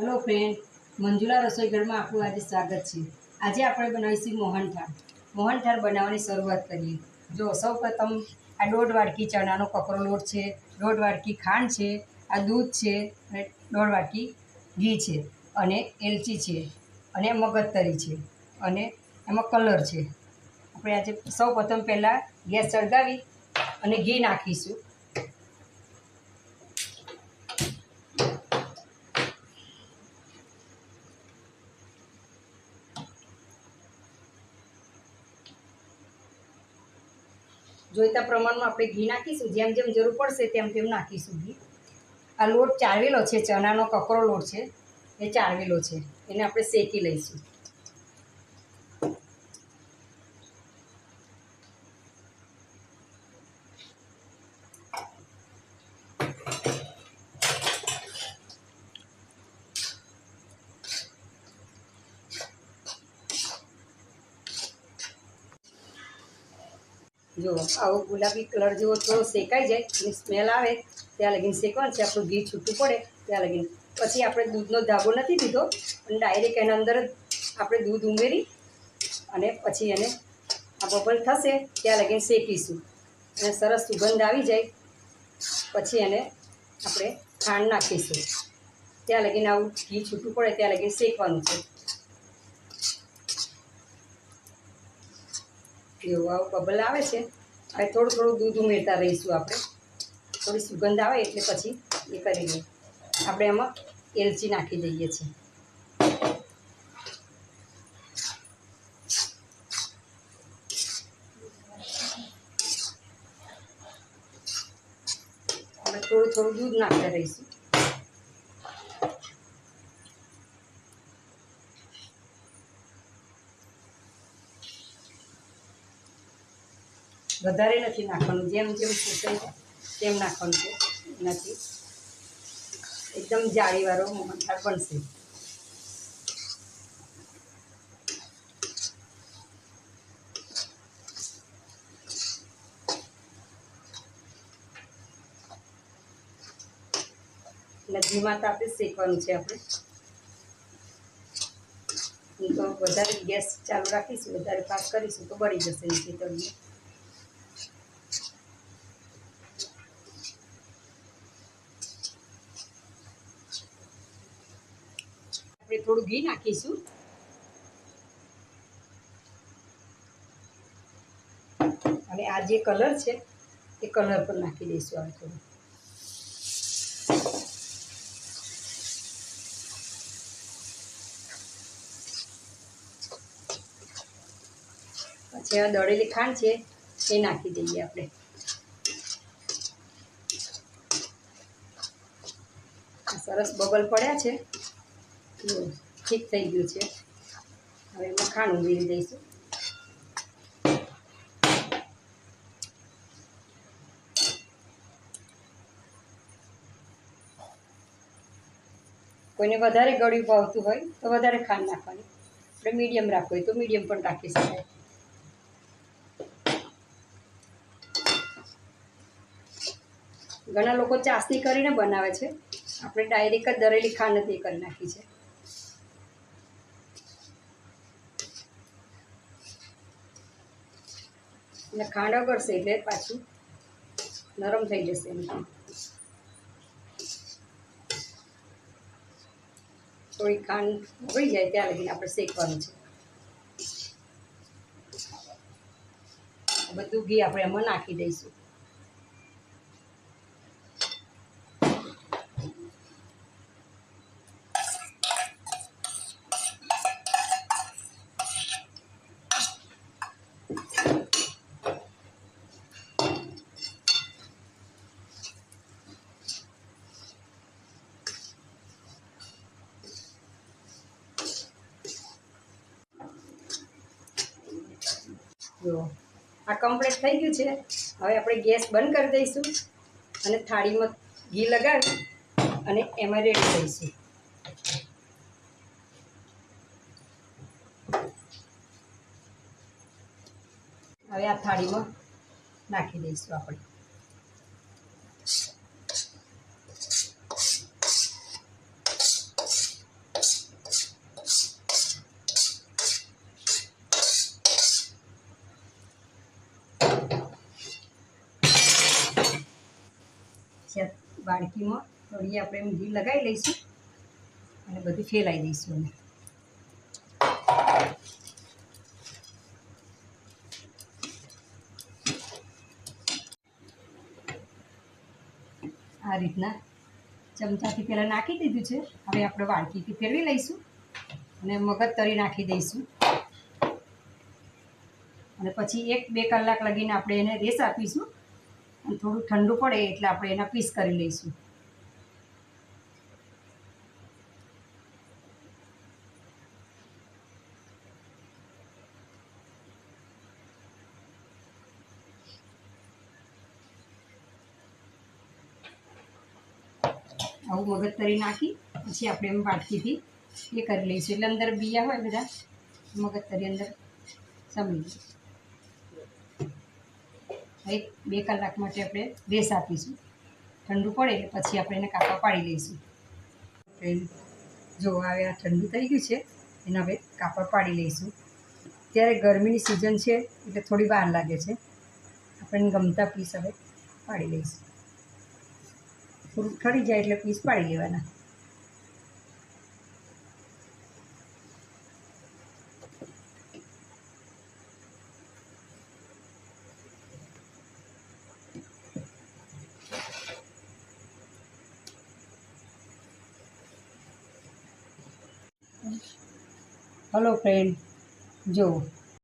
Hello friend Manjula રસોઈ ઘરમાં આપણું આજે સ્વાગત છે. આજે આપણે બનાવીશું મોહનથાળ મોહનથાળ બનાવવાની શરૂઆત કરીએ. જો સૌ પ્રથમ આ દોઢ વાટકી ચણાનો કકરો લોટ છે દોઢ વાટકી ખાંડ છે, આ દૂધ છે અને દોઢ વાટકી ઘી છે અને એલચી છે અને મગજતરી છે અને એમાં કલર છે. આપણે આજે સૌ પ્રથમ પહેલાં ગેસ સળગાવી અને ઘી નાખીશું. જોઈતા પ્રમાણમાં આપણે ઘી નાખીશું. જેમ જેમ જરૂર પડશે તેમ તેમ નાખીશું ઘી. આ લોટ ચાળવેલો છે, ચણાનો કકરો લોટ છે, એ ચાળવેલો છે. એને આપણે શેકી લઈશું. જો, આવો ગુલાબી કલર જેવો થોડો શેકાઈ જાય અને સ્મેલ આવે, ત્યાં લગીને શેકવાનું છે, આપણું ઘી છૂટું પડે, ત્યાં લગીને. પછી આપણે દૂધનો ધાબો નથી દીધો, અને ડાયરેક્ટ એના અંદર આપણે દૂધ ઉમેરી અને પછી એને આ બબલ થશે, ત્યાં લગીને શેકીશું. અને સરસ સુગંધ આવી જાય, પછી એને આપણે ખાંડ નાખીશું. ત્યાં લગીને આવું ઘી છૂટું પડે, ત્યાં લગીને શેકવાનું છે. એવું આવું બબલ આવે છે. હવે થોડું થોડું દૂધ ઉમેરતા રહીશું આપણે. થોડી સુગંધ આવે એટલે પછી એ કરી લઈએ આપણે એમાં એલચી નાખી દઈએ છીએ. આપણે થોડું થોડું દૂધ નાખતા રહીશું. વધારે નથી નાખવાનું. જેમ જેમ સુકાય તેમ નાખવાનું છે. નથી. એકદમ જાળીવાળો મોહનથાળ બનશે. એટલે ધીમા તાપે શેકવાનું છે આપણે. તો વધારે ગેસ ચાલુ રાખીશું, વધારે પાક કરીશું તો બળી જશે નીચે તળીએ આપણે થોડું ઘી નાખીશું. અને આ જે કલર છે, એ કલર પર નાખી દઈશું આ થોડું. પછી આ દળેલી ખાંડ છે, એ નાખી દઈએ આપણે. સરસ બબલ પડ્યા છે. ઠીક થઈ ગયું છે. હવે એમાં ખાંડ ઉમેરી દઈશું. કોઈને વધારે ગળ્યું ભાવતું હોય તો વધારે ખાંડ નાખવાની. આપણે મીડિયમ રાખવું હોય તો મીડિયમ પણ રાખી શકાય. ઘણા લોકો ચાસણી કરીને બનાવે છે. આપણે ડાયરેક્ટ જ દરેલી ખાંડ નથી કરી નાખી છે. એટલે ખાંડ ઓગળશે એટલે પાછું નરમ થઈ જશે એમ. થોડી ખાંડ ઓગળી જાય ત્યાં લગીને આપણે શેકવાનું છે. બધું ઘી આપણે એમાં નાખી દઈશું. જો, આ કમ્પ્લીટ થઈ ગયું છે. હવે આપણે ગેસ બંધ કરી દઈશું અને થાળીમાં ઘી લગાવી અને એમાં રેડી દઈશું હવે આ થાળીમાં નાખી દઈશું આપણે. વાડકીમાં. થોડી આપણે એમ ઘી લગાવી લઈશું. અને બધું ફેલાઈ દઈશું અમે. આ રીતના ચમચાથી પહેલાં નાખી દીધું છે. હવે આપણે વાડકીથી ફેરવી લઈશું અને મગજ તરી નાખી દઈશું. અને પછી એક બે કલાક લગીને આપણે એને રેસ આપીશું. અને થોડું ઠંડુ પડે એટલે આપણે એના પીસ કરી લઈશું. આવું મગજ તરી નાખી, પછી આપણે એમ વાટકીથી એ કરી લઈશું. એટલે અંદર બીયા હોય બધા, મગજ તરી અંદર સમી એક, બે કલાક માટે આપણે રેસ આપીશું. ઠંડુ પડે એટલે પછી આપણે એને કાપા પાડી લઈશું. જો હવે આ ઠંડુ થઈ ગયું છે, એને હવે કાપડ પાડી લઈશું. ત્યારે ગરમીની સિઝન છે, એટલે થોડી વાર લાગે છે. આપણને ગમતા પીસ હવે પાડી લઈશું. થોડું ઠરી જાય એટલે પીસ પાડી લેવાના. હલો ફ્રેન્ડ જો